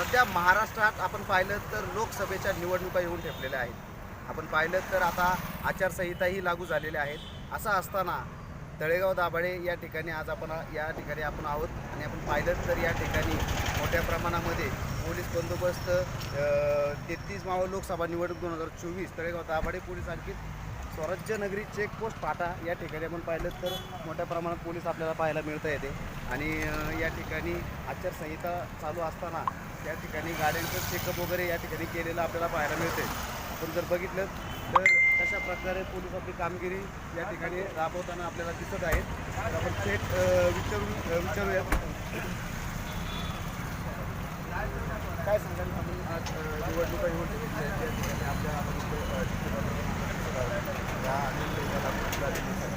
सध्या महाराष्ट्रात आपण पाहिलं तर लोकसभेच्या निवडणुका येऊन ठेपलेल्या आहेत. आपण पाहिलं तर आता आचारसंहिताही लागू झालेल्या आहेत. असं असताना तळेगाव दाभाडे या ठिकाणी आज आपण या ठिकाणी आपण आहोत आणि आपण पाहिलं तर या ठिकाणी मोठ्या प्रमाणामध्ये पोलीस बंदोबस्त तेहतीस मावळ लोकसभा निवडणूक दोन हजार चोवीस तळेगाव दाभाडे पोलीस आणखी स्वराज्य नगरी चेकपोस्ट पाटा या ठिकाणी आपण पाहिलं तर मोठ्या प्रमाणात पोलीस आपल्याला पाहायला मिळता येते. आणि या ठिकाणी आचारसंहिता चालू असताना या ठिकाणी गाड्यांचं चेकअप वगैरे या ठिकाणी केलेलं आपल्याला पाहायला मिळते आपण जर बघितलं तर कशा प्रकारे पोलीस आपली कामगिरी या ठिकाणी राबवताना आपल्याला दिसत आहेत. तर आपण थेट विचारून विचारूया. काय सांगाल आपण आज निवडणुका निवडणूक येऊन ठेवलेल्या आहेत. या ठिकाणी आपल्याला आपण इथे, अ, दिसत आहोत. या अनेक देशाला कुठला देश आहे?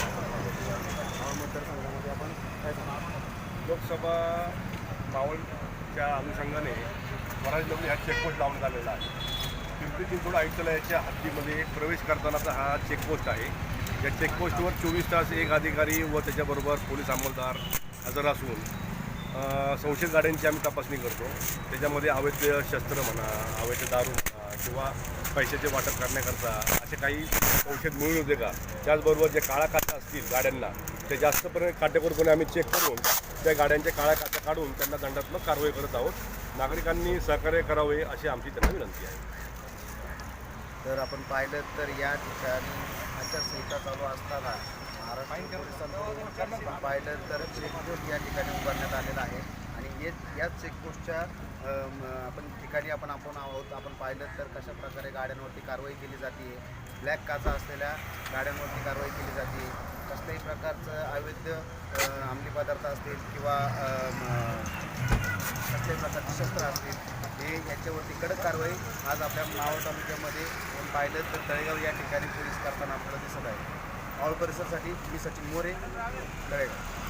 या मतदारसंघामध्ये आपण काय सांगाल लोकसभा मावळच्या अनुषंगाने स्वराज नगरी हा चेकपोस्ट लावण्यात आलेला आहे. पिंपरी चिंचवड आयुक्तालयाच्या हद्दीमध्ये प्रवेश करतानाचा हा चेकपोस्ट आहे. या चेकपोस्टवर चोवीस तास एक अधिकारी व त्याच्याबरोबर पोलीस अंमलदार हजर असून संशयित गाड्यांची आम्ही तपासणी करतो. त्याच्यामध्ये अवैध शस्त्र म्हणा अवैध दारू म्हणा किंवा पैशाचे वाटप करण्याकरता असे काही संशयित मिळून होते का? त्याचबरोबर जे काळा काचा असतील गाड्यांना ते जास्तपणे काटेकोरपणे आम्ही चेक करून त्या गाड्यांच्या काळ्या काचा काढून त्यांना दंडात्मक कारवाई करत आहोत. नागरिकांनी सहकार्य करावे अशी आमची त्यांना विनंती आहे. तर आपण पाहिलं तर या ठिकाणी आचारसंहिता चालू असताना महाराष्ट्र आपण पाहिलं तर चेकपोस्ट या ठिकाणी उभारण्यात आलेला आहे. आणि हे याच चेकपोस्टच्या आपण ठिकाणी आपण आपण आहोत. आपण पाहिलं तर कशा प्रकारे गाड्यांवरती कारवाई केली जाते. ब्लॅक काचा असलेल्या गाड्यांवरती कारवाई केली जाते. कसल्याही प्रकारचं अवैध अंमली पदार्थ असतील किंवा कसल्याही प्रकारचे शस्त्र असतील हे याच्यावरती कडक कारवाई आज आपल्या मावळ तालुक्यामध्ये पाहिलं तर तळेगाव या ठिकाणी पोलीस करताना आपल्याला दिसत आहे. मावळ परिसरसाठी मी सचिन मोरे तळेगाव.